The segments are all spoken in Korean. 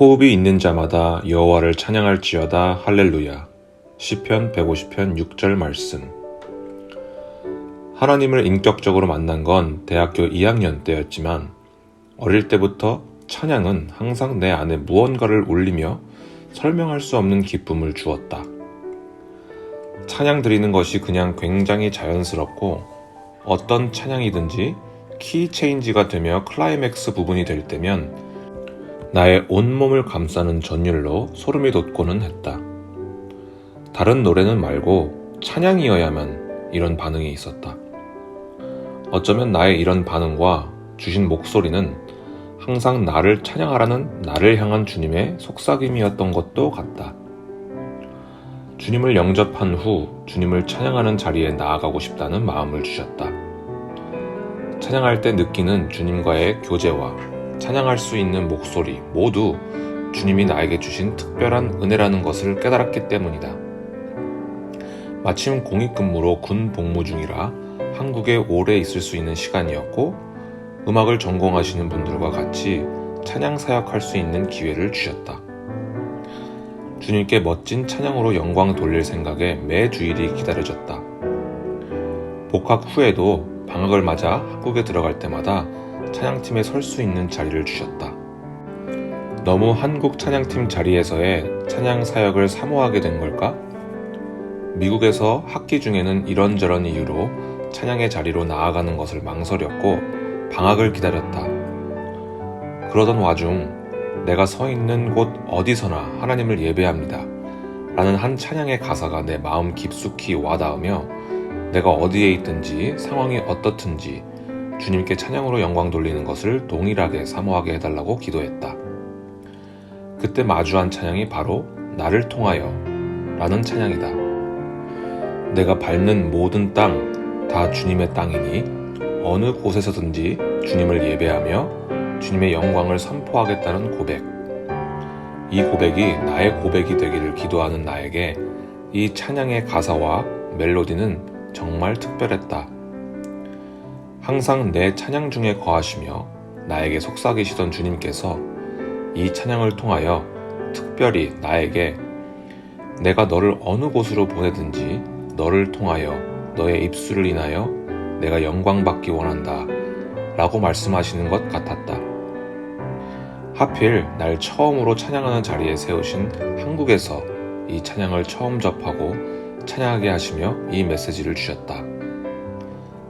호흡이 있는 자마다 여호와를 찬양할지어다 할렐루야. 시편 150편 6절 말씀. 하나님을 인격적으로 만난 건 대학교 2학년 때였지만 어릴 때부터 찬양은 항상 내 안에 무언가를 울리며 설명할 수 없는 기쁨을 주었다. 찬양 드리는 것이 그냥 굉장히 자연스럽고 어떤 찬양이든지 키 체인지가 되며 클라이맥스 부분이 될 때면 나의 온몸을 감싸는 전율로 소름이 돋고는 했다. 다른 노래는 말고 찬양이어야만 이런 반응이 있었다. 어쩌면 나의 이런 반응과 주신 목소리는 항상 나를 찬양하라는 나를 향한 주님의 속삭임이었던 것도 같다. 주님을 영접한 후 주님을 찬양하는 자리에 나아가고 싶다는 마음을 주셨다. 찬양할 때 느끼는 주님과의 교제와 찬양할 수 있는 목소리 모두 주님이 나에게 주신 특별한 은혜라는 것을 깨달았기 때문이다. 마침 공익근무로 군 복무 중이라 한국에 오래 있을 수 있는 시간이었고 음악을 전공하시는 분들과 같이 찬양 사역할 수 있는 기회를 주셨다. 주님께 멋진 찬양으로 영광 돌릴 생각에 매 주일이 기다려졌다. 복학 후에도 방학을 맞아 한국에 들어갈 때마다 찬양팀에 설 수 있는 자리를 주셨다. 너무 한국 찬양팀 자리에서의 찬양 사역을 사모하게 된 걸까? 미국에서 학기 중에는 이런저런 이유로 찬양의 자리로 나아가는 것을 망설였고 방학을 기다렸다. 그러던 와중 내가 서 있는 곳 어디서나 하나님을 예배합니다. 라는 한 찬양의 가사가 내 마음 깊숙이 와닿으며 내가 어디에 있든지 상황이 어떻든지 주님께 찬양으로 영광 돌리는 것을 동일하게 사모하게 해달라고 기도했다. 그때 마주한 찬양이 바로 나를 통하여 라는 찬양이다. 내가 밟는 모든 땅 다 주님의 땅이니 어느 곳에서든지 주님을 예배하며 주님의 영광을 선포하겠다는 고백. 이 고백이 나의 고백이 되기를 기도하는 나에게 이 찬양의 가사와 멜로디는 정말 특별했다. 항상 내 찬양 중에 거하시며 나에게 속삭이시던 주님께서 이 찬양을 통하여 특별히 나에게 내가 너를 어느 곳으로 보내든지 너를 통하여 너의 입술을 인하여 내가 영광 받기 원한다. 라고 말씀하시는 것 같았다. 하필 날 처음으로 찬양하는 자리에 세우신 한국에서 이 찬양을 처음 접하고 찬양하게 하시며 이 메시지를 주셨다.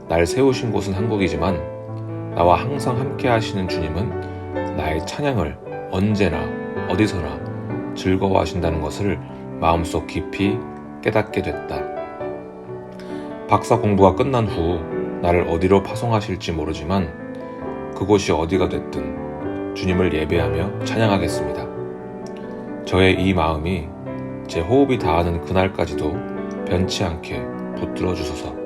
날 세우신 곳은 한국이지만 나와 항상 함께 하시는 주님은 나의 찬양을 언제나 어디서나 즐거워하신다는 것을 마음속 깊이 깨닫게 됐다. 박사 공부가 끝난 후 나를 어디로 파송하실지 모르지만 그곳이 어디가 됐든 주님을 예배하며 찬양하겠습니다. 저의 이 마음이 제 호흡이 닿는 그날까지도 변치 않게 붙들어 주소서.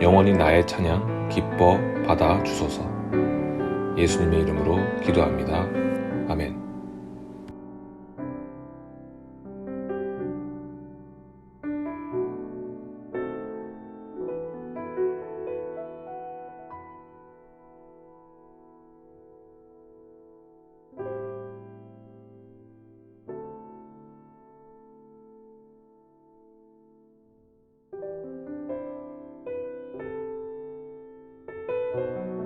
영원히 나의 찬양 기뻐 받아 주소서. 예수님의 이름으로 기도합니다. 아멘. you